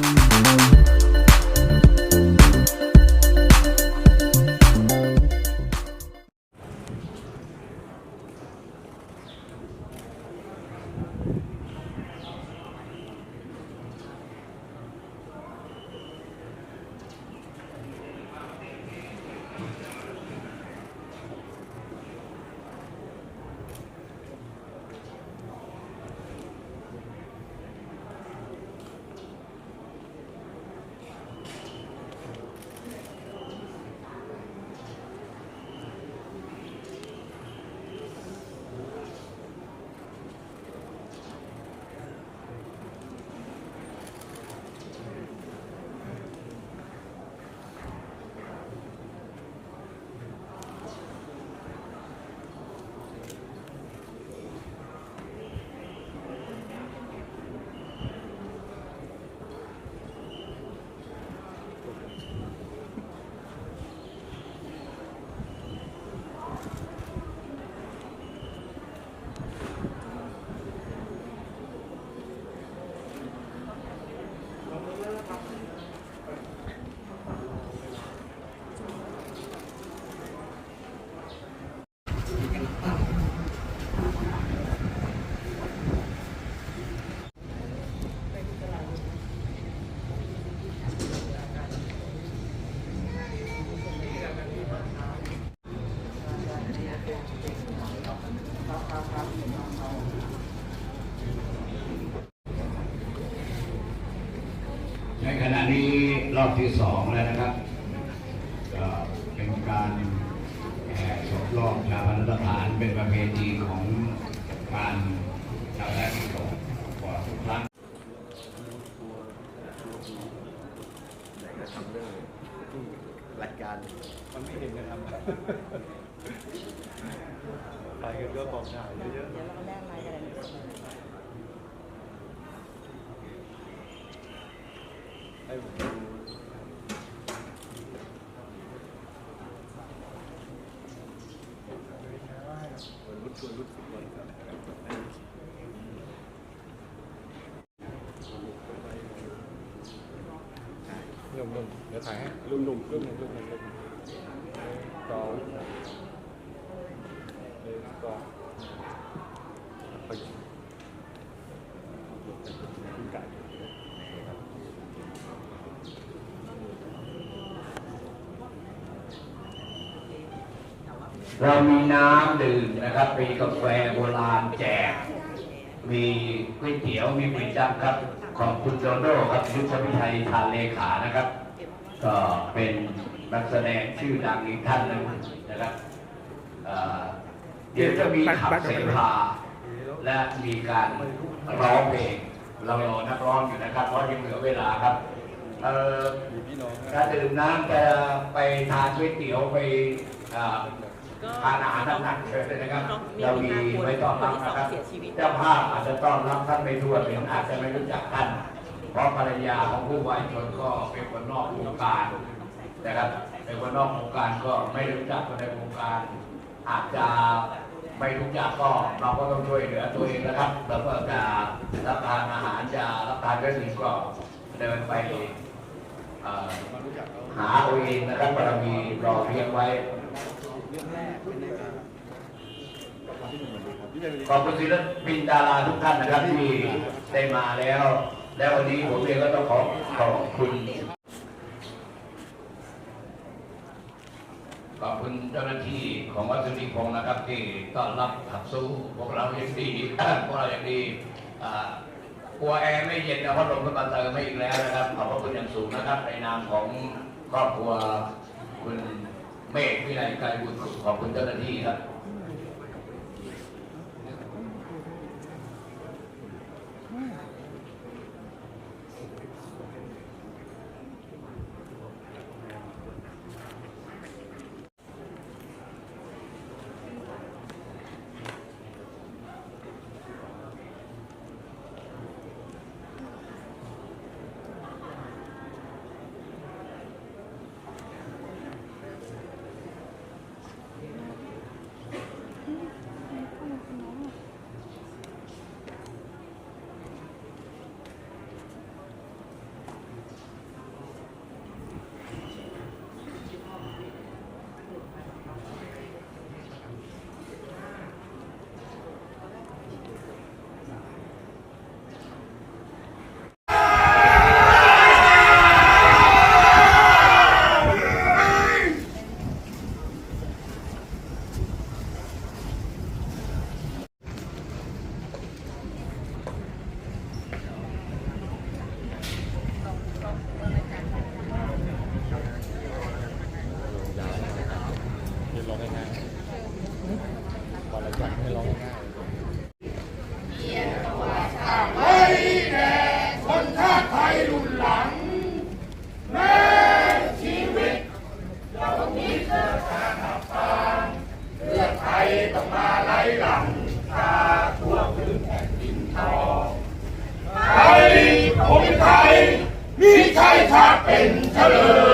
ในี้รอบที่สองแล้วนะครับเป็นการแห่ศพรอบชาพนสถานเป็นประเพณีของการชาวแรกที่สองกว่าทุกครั้งรายการมันไม่เห็นกันทำไปกันก็บอกถ่ายเยอะเดี๋ยวเราแลกไม้กันเลยๆ ห้ผมดูวันรุ่นชวนรุ่นสิบวันครับหนุ่มหนุ่มๆเดี๋ยวถ่ายให้รุ่นหนุ่มรุ่นหนุ่มรุ่นหนุ่มรุ่นหนุ่มสองหนึ่งสองไปคุณไก่ เรามีน้ำดื่มนะครับ มีกาแฟโบราณแจก มีก๋วยเตี๋ยว มีก๋วยจั๊บครับ ของคุณโดโดครับยุทธพิชัยทานเลขานะครับ ก็เป็นนักแสดงชื่อดังอีกท่านหนึ่งนะครับเดี๋ยวจะมีขับเสพาและมีการร้องเพลง เรารอนักร้องอยู่นะครับเพราะยังเหลือเวลาครับเอ่อมีพี่น้องนะถ้าดื่มน้ำจะไปทานก๋วยเตี๋ยวไป เอ่อทานอาหารหนักๆเชิญเลยนะครับเรามีไว้ต้อนรับนะครับเจ้าภาพอาจจะต้อนรับท่านไม่ทั่วถึงอาจจะไม่รู้จักท่าน เพราะภรรยาของผู้วายชนก็เป็นคนนอกวงการนะครับเป็นคนนอกวงการก็ไม่รู้จักคนในวงการ อาจจะไม่รู้จักก็เราก็ต้องช่วยเหลือตัวเองนะครับแล้วก็จะรับทานอาหารจะรับทานก็สิ่งก็เดินไปเอ่อมารู้จักเขาหาเอาเองนะครับบารมีรอเพียงไว้ เรื่องแรกเป็นในการกับคนที่หนึ่งวันนี้ครับพี่เป็นขอบคุณศิลปินดาราทุกท่านนะครับที่ได้มาแล้ว และวันนี้ผมเองก็ต้องขอขอบคุณขอบคุณเจ้าหน้าที่ของวัดสุริพงศ์นะครับ ที่ต้อนรับขับสู้พวกเราอย่างดีพวกเราอย่างดีอ่ากลัวแอร์ไม่เย็นนะพัดลมก็มาเติมให้อีกแล้วนะครับขอบพระคุณอย่างสูงนะครับในนามของครอบครัวคุณ เมฆวินัยไกรบุตรขอบคุณเจ้าหน้าที่ครับ ร้องง่ายๆวันละจันไม่ร้องง่ายต้องมาไล่หลังตาทั่วพื้นแผ่นดินทองไทยผมไทยมีชัยชาติเป็นเฉลย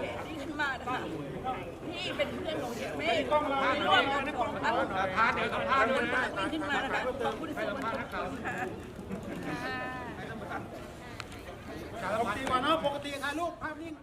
พจนี้ขึ้นมานะคะที่เป็นเพื่อนของเด็กไม่ร่วมกันของพรรคคนต่างขึ้นมานะคะขอบคุณสื่อมวลชนค่ะปกติวัอนเนาะปกติค่ะลูกภาพนิ่ง